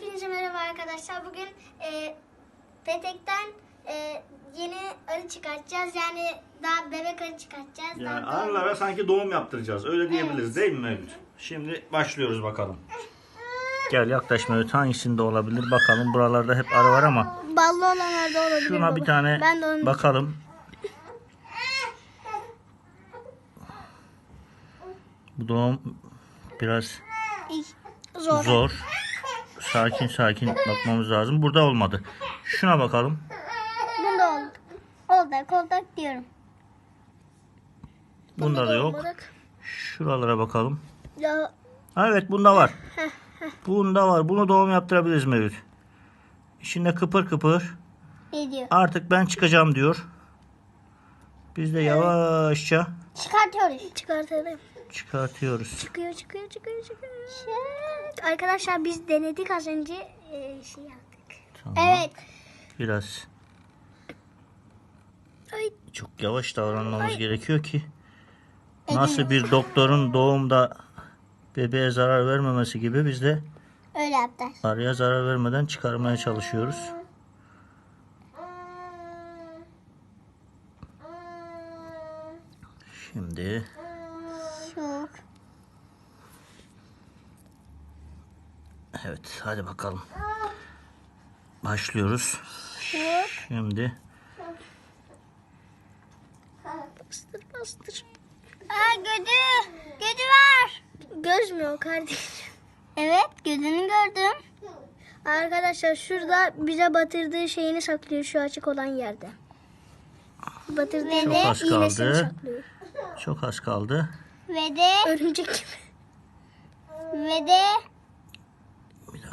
Hepinize merhaba arkadaşlar. Bugün e, petekten e, yeni arı çıkartacağız. Yani daha bebek arı çıkartacağız. Yani Daha arılara sanki doğum yaptıracağız. Öyle diyebiliriz değil mi Mevlüt? Şimdi başlıyoruz bakalım. Gel yaklaş Mevlüt. Hangisinde olabilir bakalım. Buralarda hep arı var ama Ballı olanlarda olabilir şuna baba. bir tane Ben de onu bakalım. Bu doğum biraz zor. zor. Sakin sakin bakmamız lazım. Burada olmadı. Şuna bakalım. Bunda oldu. Oldu. Koldak diyorum. Bunda da yok. Olmadık. Şuralara bakalım. Ya Ha, evet bunda var. Bunda var. Bunu doğum yaptırabiliriz Mevlüt. İçinde kıpır kıpır. ne diyor? Artık ben çıkacağım diyor. Biz de yavaşça Çıkartıyoruz. Çıkartalım. çıkartıyoruz. Çıkıyor çıkıyor çıkıyor çıkıyor. Arkadaşlar biz denedik az önce e, şey yaptık. Tamam. Evet. Biraz Ay çok yavaş davranmamız gerekiyor ki nasıl bir doktorun doğumda bebeğe zarar vermemesi gibi biz de öyle yaptık. arıya zarar vermeden çıkarmaya çalışıyoruz. Şimdi Çok. Evet hadi bakalım. Başlıyoruz. Şimdi Bastır bastır. Aa gözü. Gözü var. Göz mü o kardeşim? Evet gözünü gördüm. Arkadaşlar şurada bize batırdığı şeyini saklıyor şu açık olan yerde. Batırdığı Çok az kaldı. saklıyor. çok az kaldı. Ve de örümcek gibi. Ve de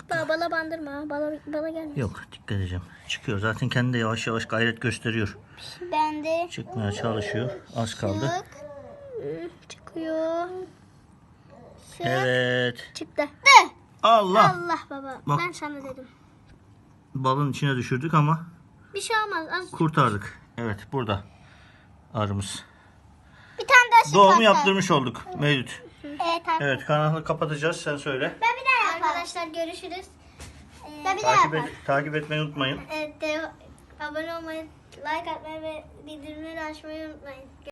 Baba, bala bandırma. Bala, bala gelmesin. Yok dikkat edeceğim. Çıkıyor. Zaten kendi de yavaş yavaş gayret gösteriyor. Ben de Çıkmaya çalışıyor. Az kaldı. Çıkıyor. Evet. Çıktı. Allah. Allah baba. Bak. Ben sana dedim. Balın içine düşürdük ama Bir şey olmaz. Az kurtardık. Evet burada arımız. bir tane daha Doğumu yaptırmış olduk Mevlüt. Evet. Evet kanalı kapatacağız sen söyle. Ben bir daha. Arkadaşlar görüşürüz. ben bir daha Takip, yaparım. et, takip etmeyi unutmayın. Evet, de, abone olmayı, like atmayı ve bildirimleri açmayı unutmayın.